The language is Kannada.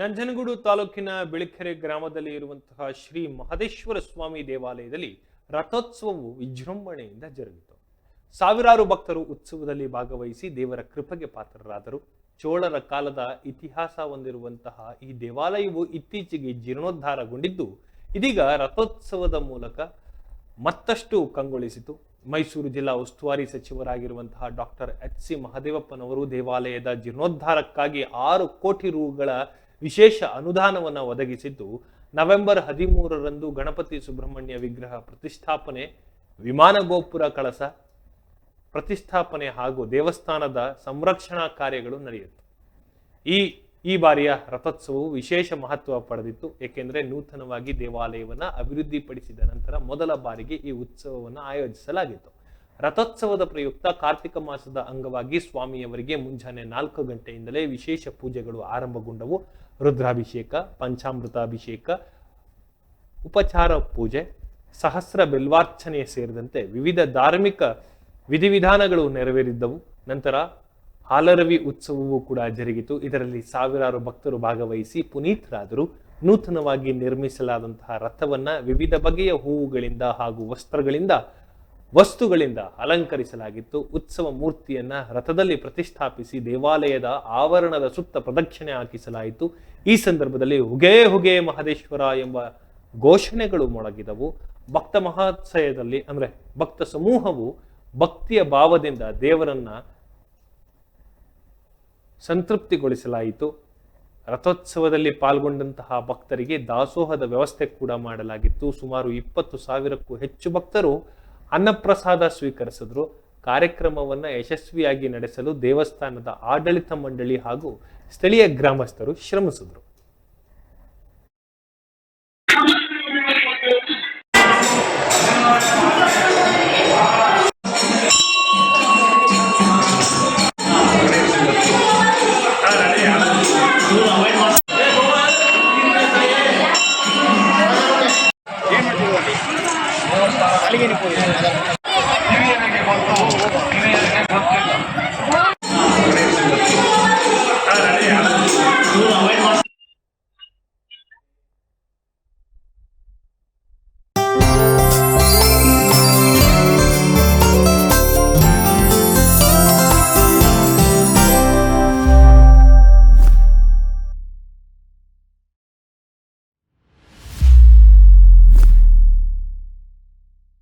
ನಂಜನಗೂಡು ತಾಲೂಕಿನ ಬಿಳಿಕೆರೆ ಗ್ರಾಮದಲ್ಲಿ ಇರುವಂತಹ ಶ್ರೀ ಮಹದೇಶ್ವರ ಸ್ವಾಮಿ ದೇವಾಲಯದಲ್ಲಿ ರಥೋತ್ಸವವು ವಿಜೃಂಭಣೆಯಿಂದ ಜರುಗಿತು. ಸಾವಿರಾರು ಭಕ್ತರು ಉತ್ಸವದಲ್ಲಿ ಭಾಗವಹಿಸಿ ದೇವರ ಕೃಪೆಗೆ ಪಾತ್ರರಾದರು. ಚೋಳರ ಕಾಲದ ಇತಿಹಾಸ ಹೊಂದಿರುವಂತಹ ಈ ದೇವಾಲಯವು ಇತ್ತೀಚೆಗೆ ಜೀರ್ಣೋದ್ಧಾರಗೊಂಡಿದ್ದು, ಇದೀಗ ರಥೋತ್ಸವದ ಮೂಲಕ ಮತ್ತಷ್ಟು ಕಂಗೊಳಿಸಿತು. ಮೈಸೂರು ಜಿಲ್ಲಾ ಉಸ್ತುವಾರಿ ಸಚಿವರಾಗಿರುವಂತಹ ಡಾಕ್ಟರ್ ಎಚ್ ಸಿ ಮಹದೇವಪ್ಪನವರು ದೇವಾಲಯದ ಜೀರ್ಣೋದ್ಧಾರಕ್ಕಾಗಿ ಆರು ಕೋಟಿ ರುಗಳ ವಿಶೇಷ ಅನುದಾನವನ್ನು ಒದಗಿಸಿದ್ದು ನವೆಂಬರ್ ಹದಿಮೂರರಂದು ಗಣಪತಿ ಸುಬ್ರಹ್ಮಣ್ಯ ವಿಗ್ರಹ ಪ್ರತಿಷ್ಠಾಪನೆ, ವಿಮಾನ ಗೋಪುರ ಕಳಸ, ಪ್ರತಿಷ್ಠಾಪನೆ ಹಾಗೂ ದೇವಸ್ಥಾನದ ಸಂರಕ್ಷಣಾ ಕಾರ್ಯಗಳು ನಡೆಯಿತು ಈ ಈ ಬಾರಿಯ ರಥೋತ್ಸವವು ವಿಶೇಷ ಮಹತ್ವ ಪಡೆದಿತ್ತು. ಏಕೆಂದರೆ ನೂತನವಾಗಿ ದೇವಾಲಯವನ್ನು ಅಭಿವೃದ್ಧಿಪಡಿಸಿದ ನಂತರ ಮೊದಲ ಬಾರಿಗೆ ಈ ಉತ್ಸವವನ್ನು ಆಯೋಜಿಸಲಾಗಿತ್ತು. ರಥೋತ್ಸವದ ಪ್ರಯುಕ್ತ ಕಾರ್ತಿಕ ಮಾಸದ ಅಂಗವಾಗಿ ಸ್ವಾಮಿಯವರಿಗೆ ಮುಂಜಾನೆ ನಾಲ್ಕು ಗಂಟೆಯಿಂದಲೇ ವಿಶೇಷ ಪೂಜೆಗಳು ಆರಂಭಗೊಂಡವು. ರುದ್ರಾಭಿಷೇಕ, ಪಂಚಾಮೃತಾಭಿಷೇಕ, ಉಪಚಾರ ಪೂಜೆ, ಸಹಸ್ರ ಬೆಲ್ವಾರ್ಚನೆ ಸೇರಿದಂತೆ ವಿವಿಧ ಧಾರ್ಮಿಕ ವಿಧಿವಿಧಾನಗಳು ನೆರವೇರಿದ್ದವು. ನಂತರ ಹಾಲರವಿ ಉತ್ಸವವೂ ಕೂಡ ಜರುಗಿತು. ಇದರಲ್ಲಿ ಸಾವಿರಾರು ಭಕ್ತರು ಭಾಗವಹಿಸಿ ಪುನೀತರಾದರು. ನೂತನವಾಗಿ ನಿರ್ಮಿಸಲಾದಂತಹ ರಥವನ್ನ ವಿವಿಧ ಬಗೆಯ ಹೂವುಗಳಿಂದ ಹಾಗೂ ವಸ್ತ್ರಗಳಿಂದ ವಸ್ತುಗಳಿಂದ ಅಲಂಕರಿಸಲಾಗಿತ್ತು. ಉತ್ಸವ ಮೂರ್ತಿಯನ್ನ ರಥದಲ್ಲಿ ಪ್ರತಿಷ್ಠಾಪಿಸಿ ದೇವಾಲಯದ ಆವರಣದ ಸುತ್ತ ಪ್ರದಕ್ಷಿಣೆ ಹಾಕಿಸಲಾಯಿತು. ಈ ಸಂದರ್ಭದಲ್ಲಿ ಹುಗೇ ಹುಗೇ ಮಹದೇಶ್ವರ ಎಂಬ ಘೋಷಣೆಗಳು ಮೊಳಗಿದವು. ಭಕ್ತ ಮಹೋತ್ಸವದಲ್ಲಿ ಅಂದ್ರೆ ಭಕ್ತ ಸಮೂಹವು ಭಕ್ತಿಯ ಭಾವದಿಂದ ದೇವರನ್ನ ಸಂತೃಪ್ತಿಗೊಳಿಸಲಾಯಿತು. ರಥೋತ್ಸವದಲ್ಲಿ ಪಾಲ್ಗೊಂಡಂತಹ ಭಕ್ತರಿಗೆ ದಾಸೋಹದ ವ್ಯವಸ್ಥೆ ಕೂಡ ಮಾಡಲಾಗಿತ್ತು. ಸುಮಾರು ಇಪ್ಪತ್ತು ಸಾವಿರಕ್ಕೂ ಹೆಚ್ಚು ಭಕ್ತರು ಅನ್ನಪ್ರಸಾದ ಸ್ವೀಕರಿಸಿದ್ರು. ಕಾರ್ಯಕ್ರಮವನ್ನು ಯಶಸ್ವಿಯಾಗಿ ನಡೆಸಲು ದೇವಸ್ಥಾನದ ಆಡಳಿತ ಮಂಡಳಿ ಹಾಗೂ ಸ್ಥಳೀಯ ಗ್ರಾಮಸ್ಥರು ಶ್ರಮಿಸಿದ್ರು. அழுகி போயிடுச்சு